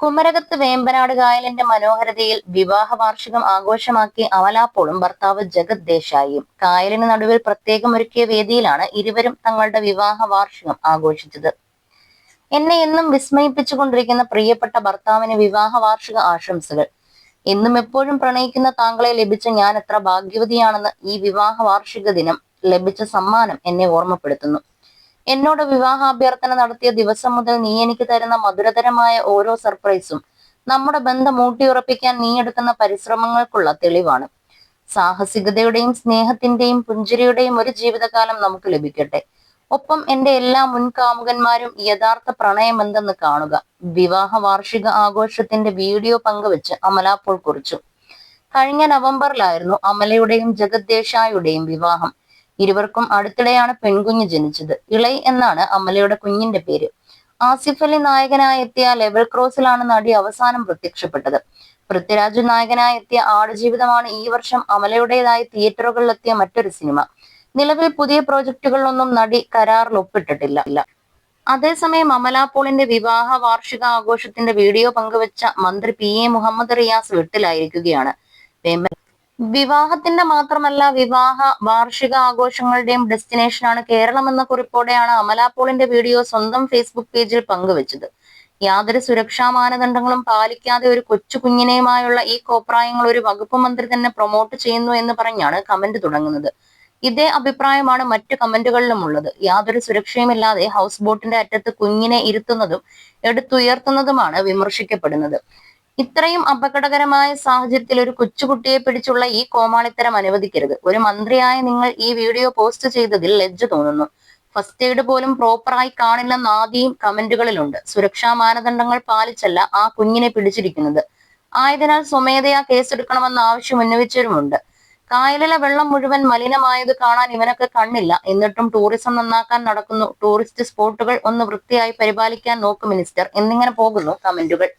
കുമരകത്ത് വേമ്പനാട് കായലിന്റെ മനോഹരതയിൽ വിവാഹ വാർഷികം ആഘോഷമാക്കി അമലാപ്പോളും ഭർത്താവ് ജഗത് ദേശായിയും. കായലിന് നടുവിൽ പ്രത്യേകം ഒരുക്കിയ വേദിയിലാണ് ഇരുവരും തങ്ങളുടെ വിവാഹ വാർഷികം ആഘോഷിച്ചത്. എന്നെ എന്നും വിസ്മയിപ്പിച്ചുകൊണ്ടിരിക്കുന്ന പ്രിയപ്പെട്ട ഭർത്താവിന് വിവാഹ വാർഷിക ആശംസകൾ. എന്നും എപ്പോഴും പ്രണയിക്കുന്ന താങ്കളെ ലഭിച്ച ഞാൻ എത്ര ഭാഗ്യവതിയാണെന്ന് ഈ വിവാഹ വാർഷിക ദിനം ലഭിച്ച സമ്മാനം എന്നെ ഓർമ്മപ്പെടുത്തുന്നു. എന്നോട് വിവാഹാഭ്യർത്ഥന നടത്തിയ ദിവസം മുതൽ നീ എനിക്ക് തരുന്ന മധുരതരമായ ഓരോ സർപ്രൈസും നമ്മുടെ ബന്ധം ഊട്ടിയുറപ്പിക്കാൻ നീ എടുക്കുന്ന പരിശ്രമങ്ങൾക്കുള്ള തെളിവാണ്. സാഹസികതയുടെയും സ്നേഹത്തിന്റെയും പുഞ്ചിരിയുടെയും ഒരു ജീവിതകാലം നമുക്ക് ലഭിക്കട്ടെ. ഒപ്പം എന്റെ എല്ലാ മുൻകാമുകന്മാരും യഥാർത്ഥ പ്രണയമെന്തെന്ന് കാണുക. വിവാഹ വാർഷിക ആഘോഷത്തിന്റെ വീഡിയോ പങ്കുവെച്ച് അമല അപ്പോൾ കുറിച്ചു. കഴിഞ്ഞ നവംബറിലായിരുന്നു അമലയുടെയും ജഗദ്ദേശായുടെയും വിവാഹം. ഇരുവർക്കും അടുത്തിടെയാണ് പെൺകുഞ്ഞ് ജനിച്ചത്. ഇളൈ എന്നാണ് അമലയുടെ കുഞ്ഞിന്റെ പേര്. ആസിഫ് അലി നായകനായി എത്തിയ ലെവൽ ക്രോസിലാണ് നടി അവസാനം പ്രത്യക്ഷപ്പെട്ടത്. പൃഥ്വിരാജ് നായകനായി എത്തിയ ആടുജീവിതമാണ് ഈ വർഷം അമലയുടേതായി തിയേറ്ററുകളിലെത്തിയ മറ്റൊരു സിനിമ. നിലവിൽ പുതിയ പ്രോജക്റ്റുകളിലൊന്നും നടി കരാറിൽ ഒപ്പിട്ടിട്ടില്ല. അതേസമയം അമല പോളിന്റെ വിവാഹ വാർഷിക ആഘോഷത്തിന്റെ വീഡിയോ പങ്കുവച്ച മന്ത്രി പി എ മുഹമ്മദ് റിയാസ് വീട്ടിലായിരിക്കുകയാണ്. വിവാഹത്തിന്റെ മാത്രമല്ല വിവാഹ വാർഷിക ആഘോഷങ്ങളുടെയും ഡെസ്റ്റിനേഷനാണ് കേരളം എന്ന കുറിപ്പോടെയാണ് അമലാപോളിന്റെ വീഡിയോ സ്വന്തം ഫേസ്ബുക്ക് പേജിൽ പങ്കുവച്ചത്. യാതൊരു സുരക്ഷാ മാനദണ്ഡങ്ങളും പാലിക്കാതെ ഒരു കൊച്ചു കുഞ്ഞിനെയുമായുള്ള ഈ കോപ്രായങ്ങൾ ഒരു വകുപ്പ് മന്ത്രി തന്നെ പ്രൊമോട്ട് ചെയ്യുന്നു എന്ന് പറഞ്ഞാണ് കമന്റ് തുടങ്ങുന്നത്. ഇതേ അഭിപ്രായമാണ് മറ്റു കമന്റുകളിലും ഉള്ളത്. യാതൊരു സുരക്ഷയുമില്ലാതെ ഹൗസ് ബോട്ടിന്റെ അറ്റത്ത് കുഞ്ഞിനെ ഇരുത്തുന്നതും എടുത്തുയർത്തുന്നതുമാണ് വിമർശിക്കപ്പെടുന്നത്. ഇത്രയും അപകടകരമായ സാഹചര്യത്തിൽ ഒരു കൊച്ചുകുട്ടിയെ പിടിച്ചുള്ള ഈ കോമാളിത്തരം അനുവദിക്കരുത്. ഒരു മന്ത്രിയായ നിങ്ങൾ ഈ വീഡിയോ പോസ്റ്റ് ചെയ്തതിൽ ലജ്ജ തോന്നുന്നു. ഫസ്റ്റ് എയ്ഡ് പോലും പ്രോപ്പറായി കാണില്ലെന്ന് ആദ്യം കമന്റുകളിലുണ്ട്. സുരക്ഷാ മാനദണ്ഡങ്ങൾ പാലിച്ചല്ല ആ കുഞ്ഞിനെ പിടിച്ചിരിക്കുന്നത്. ആയതിനാൽ സ്വമേധയാ കേസെടുക്കണമെന്ന ആവശ്യം ഉന്നയിച്ചവരുമുണ്ട്. കായലിലെ വെള്ളം മുഴുവൻ മലിനമായത് കാണാൻ ഇവനൊക്കെ കണ്ണില്ല. എന്നിട്ടും ടൂറിസം നന്നാക്കാൻ നടക്കുന്നു. ടൂറിസ്റ്റ് സ്പോട്ടുകൾ ഒന്ന് വൃത്തിയായി പരിപാലിക്കാൻ നോക്കും മിനിസ്റ്റർ എന്നിങ്ങനെ പോകുന്നു കമന്റുകൾ.